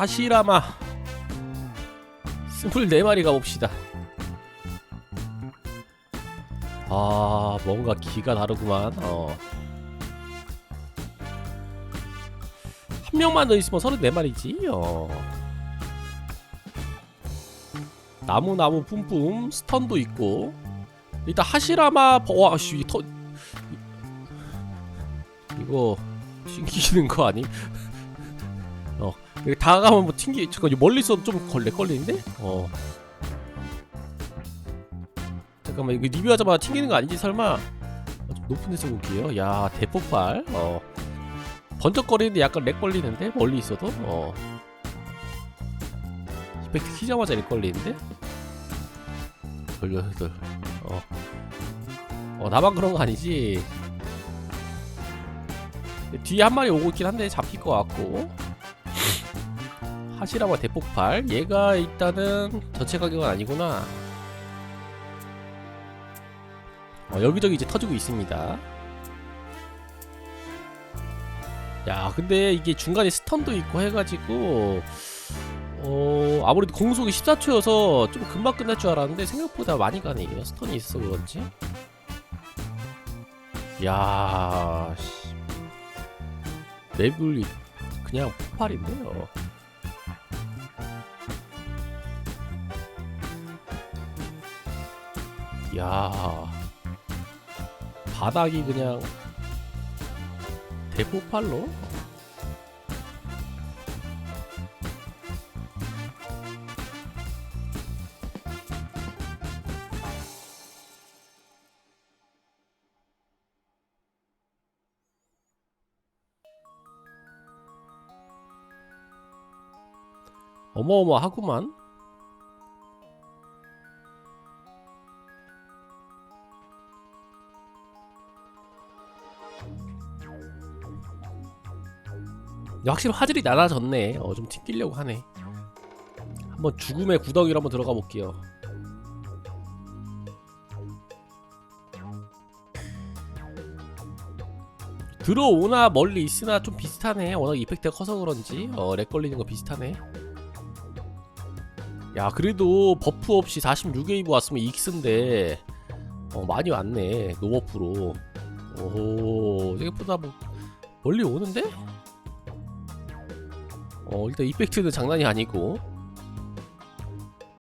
하시라마 24마리 가봅시다 아 뭔가 기가 다르구만 어. 한 명만 더 있으면 34마리지 어. 나무 나무 뿜뿜 스턴도 있고 일단 하시라마 버- 와 씨, 터 이거 튕기는 거 아니? 어 여기 다가가면 뭐 튕기 잠깐 멀리서 좀 걸레 걸리는데? 어 잠깐만 이거 리뷰하자마자 튕기는 거 아니지 설마? 어, 좀 높은 데서 볼게요. 야 대폭발. 어 번쩍거리는데 약간 렉 걸리는데 멀리 있어도 어 이펙트 키자마자 렉 걸리는데? 돌려 돌 어. 어 나만 그런 거 아니지? 뒤에 한 마리 오고 있긴 한데 잡힐 것 같고 하시라마 대폭발. 얘가 일단은 전체 가격은 아니구나. 어, 여기저기 이제 터지고 있습니다. 야 근데 이게 중간에 스턴도 있고 해가지고 어 아무래도 공속이 14초여서 좀 금방 끝날 줄 알았는데 생각보다 많이 가네. 이거 스턴이 있어 그런지. 야 씨. 레벨이 그냥 폭발인데요 야 바닥이 그냥 대폭발로? 어마어마하구만 확실히 화질이 낮아졌네. 어 좀 튕기려고 하네. 한번 죽음의 구덩이로 한번 들어가 볼게요. 들어오나 멀리 있으나 좀 비슷하네. 워낙 이펙트가 커서 그런지. 어 렉 걸리는 거 비슷하네. 야 그래도 버프 없이 46웨이브 왔으면 익스인데 어 많이 왔네. 노버프로. 오호 생각보다 뭐 멀리 오는데? 어 일단 이펙트는 장난이 아니고